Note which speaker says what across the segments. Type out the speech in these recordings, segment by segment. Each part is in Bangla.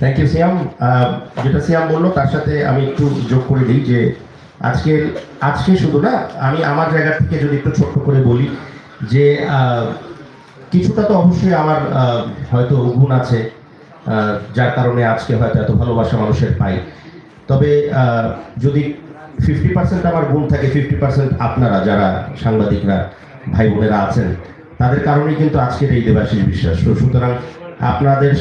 Speaker 1: থ্যাংক ইউ সিয়াম যেটা সিয়াম বলল, তার সাথে আমি একটু যোগ করে দিই যে আজকে আজকে শুধু না, আমি আমার জায়গা থেকে যদি একটু ছোট্ট করে বলি যে কিছুটা তো অবশ্যই আমার হয়তো গুণ আছে যার কারণে আজকে হয়তো এত ভালোবাসা মানুষের পাই। তবে যদি ফিফটি পার্সেন্ট আমার গুণ থাকে ফিফটি পার্সেন্ট আপনারা যারা সাংবাদিকরা ভাই বোনেরা আছেন, তাদের কারণেই কিন্তু আজকের এই দেবাশিস বিশ্বাস। তো সুতরাং আপনাদের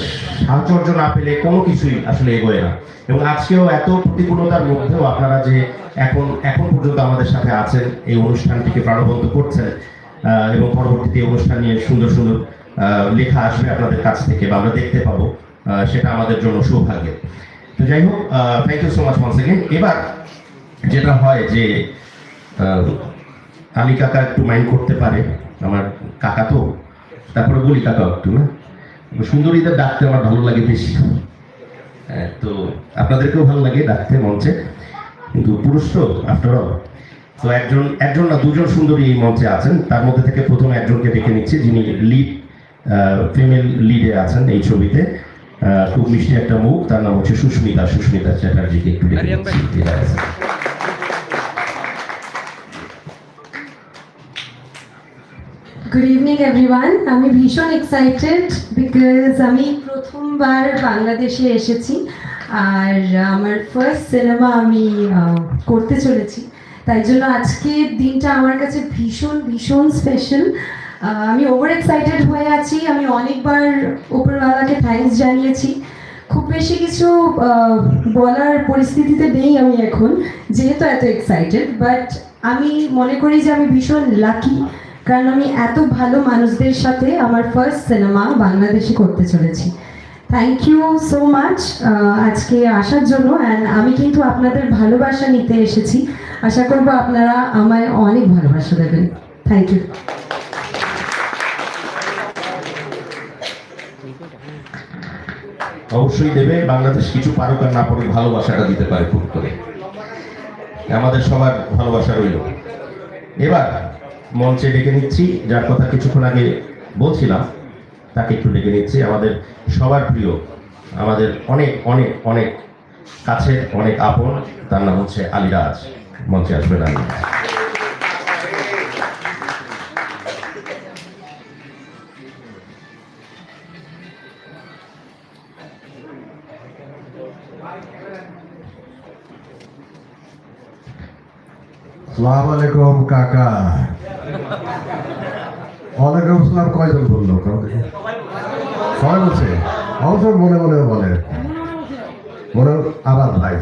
Speaker 1: সাহচর্য না পেলে কোনো কিছুই আসলে এগোয় না। এবং আজকেও এত প্রতিকূলতার মধ্যেও আপনারা যে এখন এখন পর্যন্ত আমাদের সাথে আছেন, এই অনুষ্ঠানটিকে প্রাণবন্ত করছেন এবং পরবর্তীতে অনুষ্ঠান নিয়ে সুন্দর সুন্দর লেখা আসবে আপনাদের কাছ থেকে বা আমরা দেখতে পাবো সেটা আমাদের জন্য সৌভাগ্যের। তো যাই হোক thank you so much once again এবার যেটা হয় যে আলী কাকা একটু মাইন্ড করতে পারে, আমার কাকা তো, তারপরে বলি কাকা একটু না সুন্দরীদের ডাকতে আমার ভালো লাগে বেশি। হ্যাঁ, তো আপনাদেরকেও ভালো লাগে ডাকতে মঞ্চে। কিন্তু পুরুষ তো আফটার অল তো একজন একজন না দুজন সুন্দরী এই মঞ্চে আছেন। তার মধ্যে থেকে প্রথম একজনকে ডেকে নিচ্ছি যিনি লিড ফিমেল লিডে আছেন এই ছবিতে। খুব মিষ্টি একটা মুখ। তার নাম হচ্ছে সুস্মিতা। সুস্মিতা চ্যাটার্জিকে একটু ডেকে। নিচ্ছি।
Speaker 2: গুড ইভিনিং এভরিওয়ান আমি ভীষণ এক্সাইটেড বিকজ আমি প্রথমবার বাংলাদেশে এসেছি আর আমার ফার্স্ট সিনেমা আমি করতে চলেছি। তাই জন্য আজকের দিনটা আমার কাছে ভীষণ ভীষণ স্পেশাল আমি ওভার এক্সাইটেড হয়ে আছি। আমি অনেকবার উপরওয়ালাকে থ্যাঙ্কস জানিয়েছি। খুব বেশি কিছু বলার পরিস্থিতিতে নেই আমি এখন, যেহেতু এত এক্সাইটেড বাট আমি মনে করি যে আমি ভীষণ লাকি কারণ আমি এত ভালো মানুষদের সাথে আমার ফার্স্ট সিনেমা বাংলাদেশে করতে চলেছি। থ্যাংক ইউ সো মাচ আজকে আসার জন্য অ্যান্ড আমি কিন্তু আপনাদের ভালোবাসা নিতে এসেছি। আশা করব আপনারা আমায় অনেক ভালোবাসা দেবেন। থ্যাংক ইউ
Speaker 1: অবশ্যই দেবে, বাংলাদেশ কিছু পারুক আর না পারুক, ভালোবাসাটা দিতে পারে খুব করে। আমাদের সবার ভালোবাসা রইল। এবার মঞ্চে ডেকে নিচ্ছি। যার কথা কিছুক্ষণ আগে বলছিলাম, তাকে একটু ডেকে নিচ্ছি। আমাদের সবার প্রিয়, আমাদের অনেক অনেক অনেক কাছের অনেক আপন, তার নাম হচ্ছে আলিরাজ। মঞ্চে আসবেন আলী
Speaker 3: সালাম আলাইকুম, কাকা। ওয়ালাইকুম সালাম কয়জন বলল? সবাই বলছে। অবশ্য মনে মনে বলে। মনে আবার ভাই।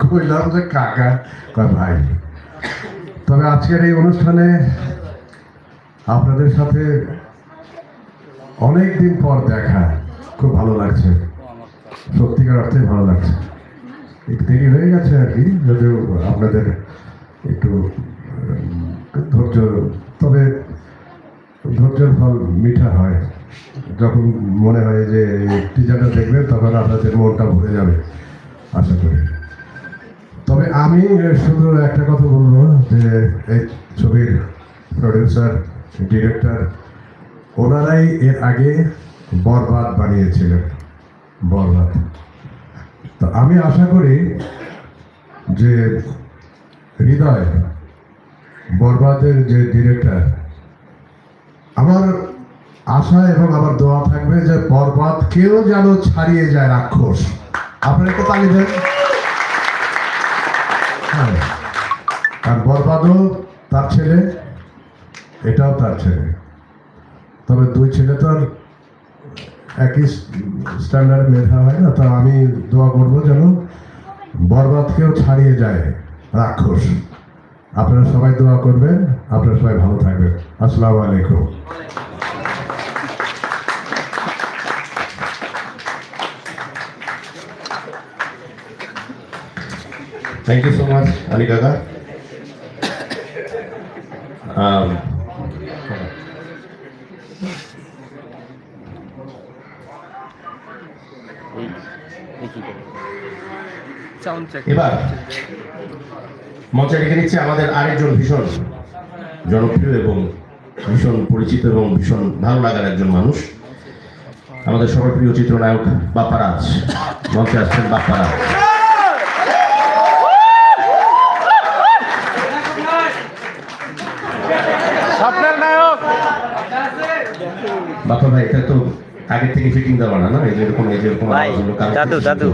Speaker 3: কইলাম যে কাকা, কয় ভাই। তবে আজকের এই অনুষ্ঠানে আপনাদের সাথে অনেক দিন পর দেখা। খুব ভালো লাগছে। সত্যিকার অর্থে ভালো লাগছে। একটু দেরি হয়ে গেছে আর কি, যদিও আপনাদের একটু ধৈর্য, তবে ধৈর্যের ফল মিঠা হয়। যখন মনে হয় যে টিচারটা দেখবেন তখন আপনাদের মনটা ভরে যাবে, আশা করি। তবে আমি শুধু একটা কথা বলব, যে এই ছবির প্রডিউসার ডিরেক্টর ওনারাই এর আগে বরবাদ বানিয়েছিলেন, বরবাদ। তো আমি আশা করি যে হৃদয় বরবাদের যে ডিরেক্টর আমার আশা এবং আমার দোয়া থাকবে যে বরবাদ কেউ যেন ছাড়িয়ে যায় রাক্ষস। আপনার একটু তালি দেন। হ্যাঁ। আর বরবাদও তার ছেলে, এটাও তার ছেলে। তবে দুই ছেলে তো আর একই স্ট্যান্ডার্ড মেধা হয় না, তো আমি দোয়া করব যেন বরবাদকেও ছাড়িয়ে যায় রাক্ষস। আপনারা সবাই দোয়া করবেন আপনারা সবাই ভালো থাকবেন। আসসালামু আলাইকুম।
Speaker 1: Thank you so much Ali
Speaker 4: check
Speaker 1: এবার মঞ্চে রেখে নিচ্ছে আমাদের আরেকজন ভীষণ জনপ্রিয় এবং ভীষণ পরিচিত এবং ভীষণ ভালো লাগার একজন মানুষ। আমাদের সবার প্রিয় চিত্রনায়ক বাপ্পারাজ। মঞ্চে আসছেন বাপ্পারাজ।
Speaker 4: স্বপ্নের
Speaker 1: বাপ্পা ভাই এটা তো আগে থেকে ফিটিং দেওয়া না না? এরকম এই যে এরকম
Speaker 5: দাদু দাদু।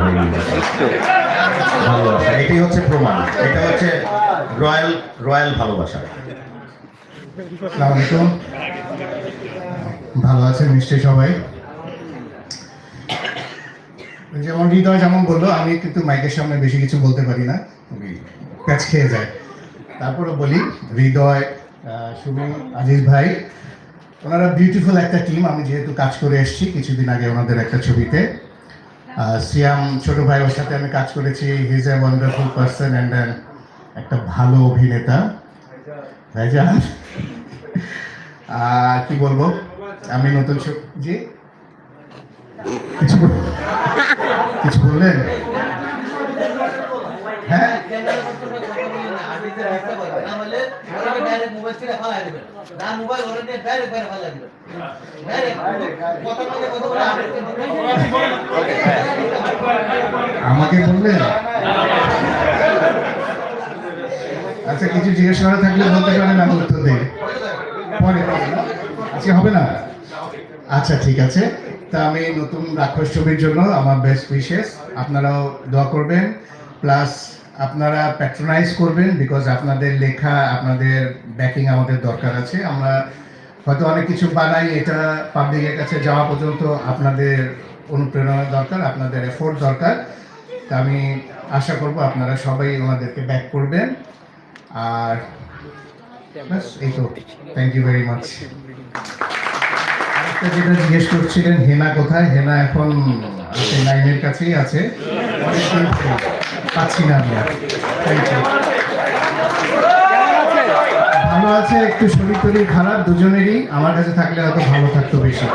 Speaker 1: ভালোবাসা এটাই হচ্ছে প্রমাণ। এটা হচ্ছে রয়্যাল রয়্যাল ভালোবাসা।
Speaker 6: ভালো আছেন নিশ্চয়ই সবাই? যেমন হৃদয় যেমন বলল আমি কিন্তু মাইকের সামনে বেশি কিছু বলতে পারি না। প্যাচ খেয়ে যায়। তারপরে বলি হৃদয় সুমি আজিজ ভাই ওনারা বিউটিফুল একটা টিম আমি যেহেতু কাজ করে এসেছি কিছুদিন আগে ওনাদের একটা ছবিতে। সিয়াম ছোট ভাই ওর সাথে আমি কাজ করেছি। He's a wonderful person and and একটা ভালো অভিনেতা। ভাইজান। আর কি বলব? আমি নতুন জি? কিছু বললেন? হ্যাঁ? আমাকে বললেন? আচ্ছা কিছু জিজ্ঞেস করা থাকলে বলতে পারেন আমি উত্তর দিই। পরে আজকে হবে না? আচ্ছা ঠিক আছে। তা আমি নতুন রাক্ষস ছবির জন্য আমার বেস্ট উইশেস আপনারাও দোয়া করবেন। প্লাস আপনারা প্যাট্রোনাইজ করবেন বিকজ আপনাদের লেখা আপনাদের ব্যাকিং আমাদের দরকার আছে। আমরা হয়তো অনেক কিছু বানাই এটা পাবলিকের কাছে যাওয়া পর্যন্ত আপনাদের অনুপ্রেরণা দরকার আপনাদের এফোর্ট দরকার। তা আমি আশা করব আপনারা সবাই ওনাদেরকে ব্যাক করবেন। আর ব্যাস, এই তো। থ্যাংক ইউ ভেরি মাচ যেটা জিজ্ঞেস করছিলেন, হেনা কোথায়? হেনা এখন আছে লাইনের কাছেই আছে। পাচ্ছি না আমরা। থ্যাংক ইউ ভালো আছে, একটু শরীর টরীর খারাপ, দুজনেরই। আমার কাছে থাকলে হয়তো ভালো থাকতো বেশি।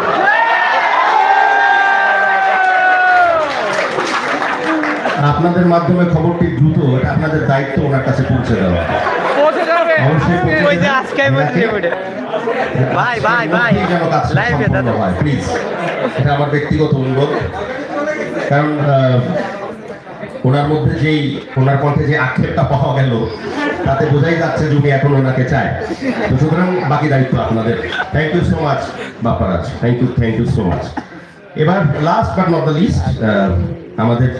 Speaker 1: আপনাদের মাধ্যমে খবরটি দ্রুত এটা আপনাদের দায়িত্ব ওনার কাছে পৌঁছে দেওয়া।
Speaker 5: ভাই, ভাই, ভাই,
Speaker 1: please। এটা আমার ব্যক্তিগত অনুরোধ। কারণ ওনার মধ্যে যেই ওনার কণ্ঠে যে আক্ষেপটা পাওয়া গেল তাতে বোঝাই যাচ্ছে যে উনি এখন ওনাকে চায়। তো সুতরাং বাকি দায়িত্ব আপনাদের। Thank you so much Bapparaj thank you thank you so much এবার last but not the least আমাদের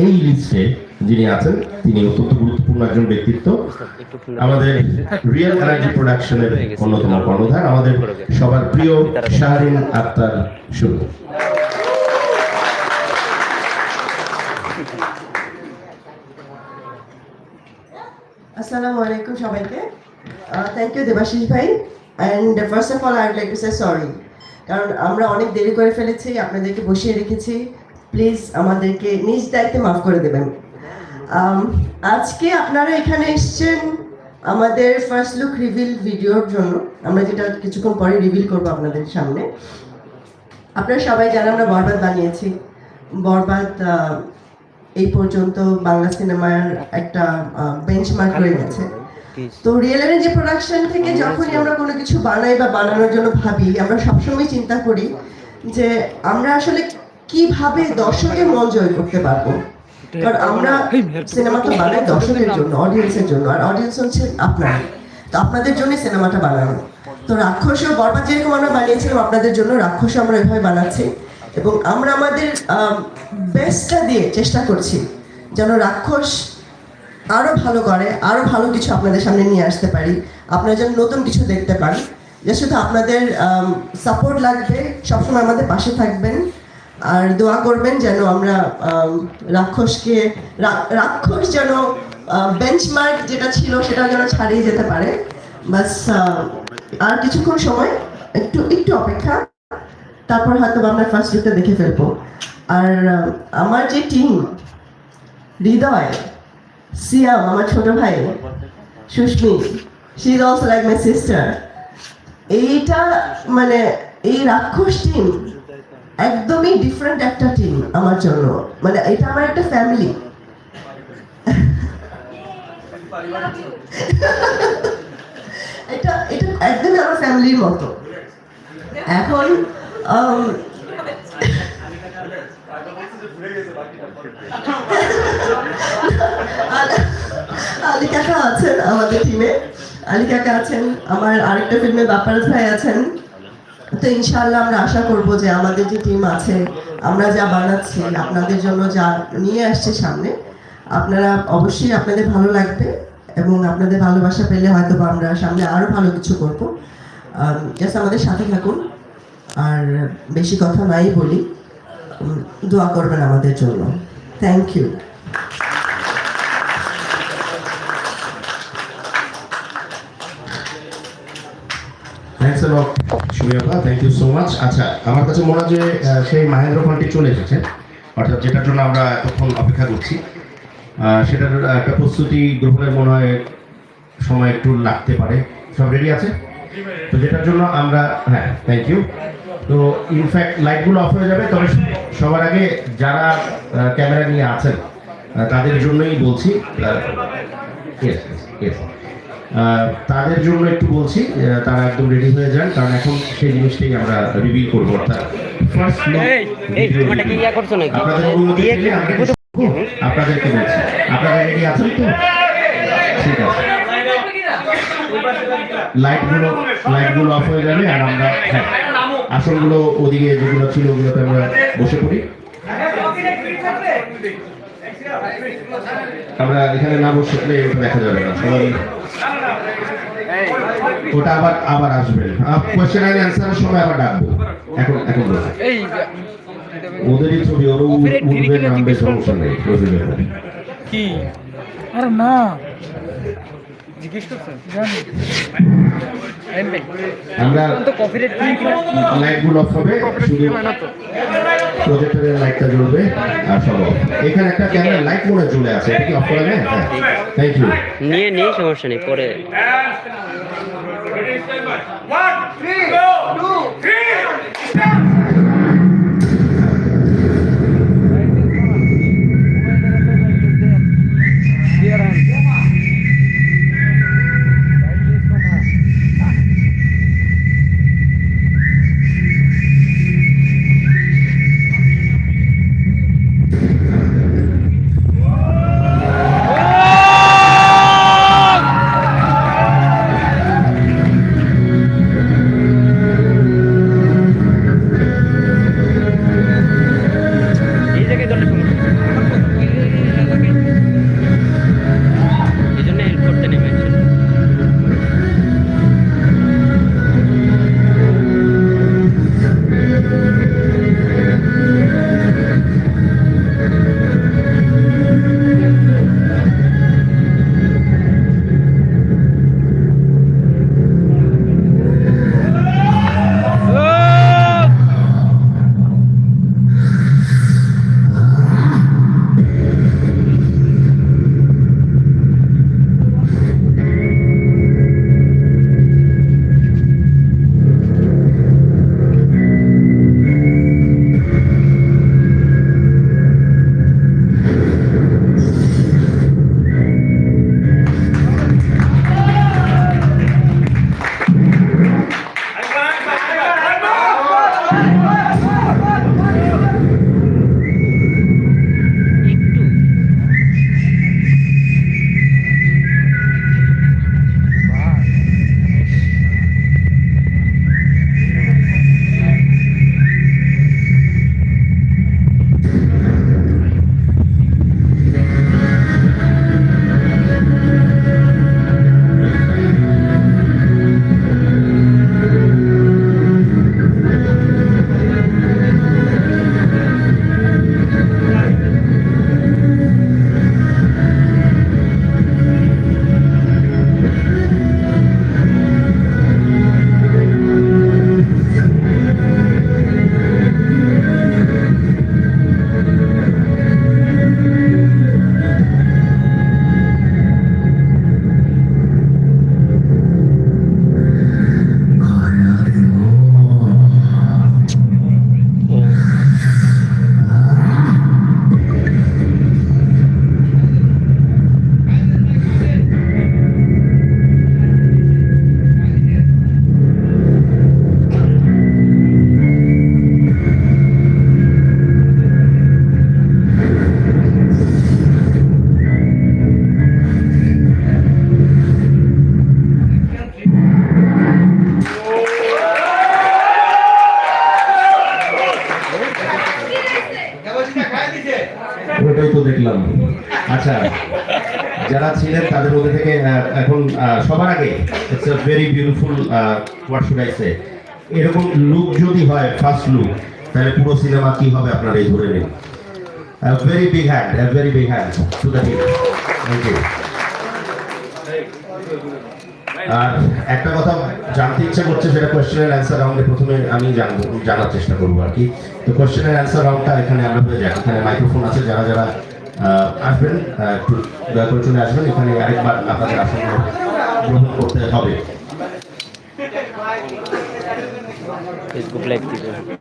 Speaker 1: এই লিস্টে যিনি আছেন, তিনি অত্যন্ত গুরুত্বপূর্ণ একজন ব্যক্তিত্ব। আমাদের রিয়েল এনার্জি প্রোডাকশনের অন্যতম কর্ণধার, আমাদের সবার প্রিয় শাহরিন আক্তার শুরু
Speaker 7: আসসালামু আলাইকুম সবাইকে। থ্যাংক ইউ দেবাশিস ভাই। And first of all I like to say sorry কারণ আমরা অনেক দেরি করে ফেলেছি, আপনাদেরকে বসিয়ে রেখেছি। প্লিজ আমাদেরকে নিজ দায়িত্বে মাফ করে দেবেন। আজকে আপনারা এখানে এসছেন আমাদের ফার্স্ট লুক রিভিল ভিডিওর জন্য। আমরা যেটা কিছুক্ষণ পরে রিভিল করব আপনাদের সামনে। আপনারা সবাই জানেন আমরা বরবাদ বানিয়েছি। বরবাদ এই পর্যন্ত বাংলা সিনেমার একটা বেঞ্চমার্ক রয়ে গেছে। তো রিয়েল যে প্রোডাকশন থেকে যখনই আমরা কোনো কিছু বানাই বা বানানোর জন্য ভাবি, আমরা সবসময় চিন্তা করি যে আমরা আসলে কীভাবে দর্শকের মন জয় করতে পারব? কারণ আমরা সিনেমা তো বানাই দর্শকের জন্য অডিয়েন্সের জন্য। আর অডিয়েন্স হচ্ছে আপনারা। তো আপনাদের জন্যই সিনেমাটা বানানো। তো রাক্ষস ও বরবাদ যেরকম আমরা বানিয়েছিলাম আপনাদের জন্য রাক্ষস আমরা এভাবে বানাচ্ছি। এবং আমরা আমাদের বেস্টটা দিয়ে চেষ্টা করছি যেন রাক্ষস আরও ভালো করে আরও ভালো কিছু আপনাদের সামনে নিয়ে আসতে পারি। আপনারা যেন নতুন কিছু দেখতে পান। যে শুধু আপনাদের সাপোর্ট লাগবে সবসময় আমাদের পাশে থাকবেন। আর দোয়া করবেন যেন আমরা আম, রাক্ষসকে রাক্ষস যেন বেঞ্চমার্ক যেটা ছিল সেটা যেন ছাড়িয়ে যেতে পারে। বাস আর কিছুক্ষণ সময় একটু একটু অপেক্ষা। তারপর হয়তো আমরা ফার্স্ট লুকটা দেখে ফেলব। আর আমার যে টিম হৃদয় সিয়াম আমার ছোট ভাই Susmi she is also like my sister এইটা মানে এই রাক্ষস টিম একদমই ডিফারেন্ট একটা টিম আমার জন্য। মানে এটা আমার একটা ফ্যামিলি এটা এটা একদমই আমার ফ্যামিলির মতো। এখন um, আল- কাকা আছেন আমাদের টিমে আলী কাকা আছেন আমার আরেকটা ফিল্মে বাপ্পারাজ ভাই আছেন। তো ইনশাআল্লাহ আমরা আশা করব যে আমাদের যে টিম আছে, আমরা যা বানাচ্ছি, আপনাদের জন্য যা নিয়ে আসছে সামনে, আপনারা অবশ্যই আপনাদের ভালো লাগবে এবং আপনাদের ভালোবাসা পেলে হয়তো আমরা সামনে আরও ভালো কিছু করব। জাস্ট আমাদের সাথে থাকুন, আর বেশি কথা নাই বলি দোয়া করবেন আমাদের জন্য। Thank you
Speaker 1: thanks lot thank you so much আচ্ছা আমার কাছে মনে হয় যে সেই মাহেন্দ্র খানটি চলে এসেছে, অর্থাৎ যেটার জন্য আমরা এতক্ষণ অপেক্ষা করছি। সেটার একটা প্রস্তুতি গ্রহণের মনে হয় সময় একটু লাগতে পারে। সব রেডি আছে? তো যেটার জন্য আমরা হ্যাঁ থ্যাংক ইউ তো ইনফ্যাক্ট লাইটগুলো অফ হয়ে যাবে, তবে সবার আগে যারা ক্যামেরা নিয়ে আছেন তাদের জন্যই বলছি তাদের জন্য একটু বলছি তারা একদম রেডি হয়ে যান কারণ এখন সেই জিনিসটাই আমরা রিভিল করব অর্থাৎ ফার্স্ট? আপনাদের অনুমতি আপনাদেরকে বলছি আপনারা রেডি আছেন তো? ঠিক আছে। লাইটগুলো লাইটগুলো অফ হয়ে যাবে আর আমরা হ্যাঁ আসনগুলো ওদিকে যেগুলো ছিল ওগুলোতে আমরা বসে পড়ি। আমরা এখানে না বসলে দেখা যাবে না। সবাই ওটা আবার আবার আসবেন কোয়েশ্চেন অ্যান্ড অ্যান্সারের সময় আবার ডাকবো। এখন এখন
Speaker 4: এই
Speaker 1: ওদেরই ছবি
Speaker 4: Copyright
Speaker 1: উঠবে নামবে সমস্যা নেই
Speaker 4: কি? আরে না। জিজ্ঞেস করছেন? জানি। আইন
Speaker 1: আমরা লাইটগুলো অফ হবে শুধু প্রজেক্টরের লাইটটা জ্বলবে আর সব এখানে একটা ক্যামেরা লাইট মনে ঝুলে আছে এটা কি অফ করা যায়? হ্যাঁ। থ্যাংক ইউ
Speaker 5: নিয়ে নিয়ে সমস্যা নেই পরে
Speaker 1: beautiful what should I say এরকম লুক যদি হয় ফার্স্ট লুক তাহলে পুরো সিনেমা কি হবে আপনারা এই ধরে নিন। Very big hand very big hand to the team thank you আর একটা কথা জানতে ইচ্ছা করছে, সেটা কোয়েশ্চেনের অ্যান্সার রাউন্ডে প্রথমে আমি জানব, জানার চেষ্টা করব আর কি। তো কোয়েশ্চেনের অ্যান্সার রাউন্ডটা এখানে আমরা হয়ে যাই এখানে মাইক্রোফোন আছে, যারা যারা আসবেন দয়া করে চলে আসবেন। এখানে আরেকবার আপনাদের আসন গ্রহণ করতে হবে।
Speaker 5: complexity.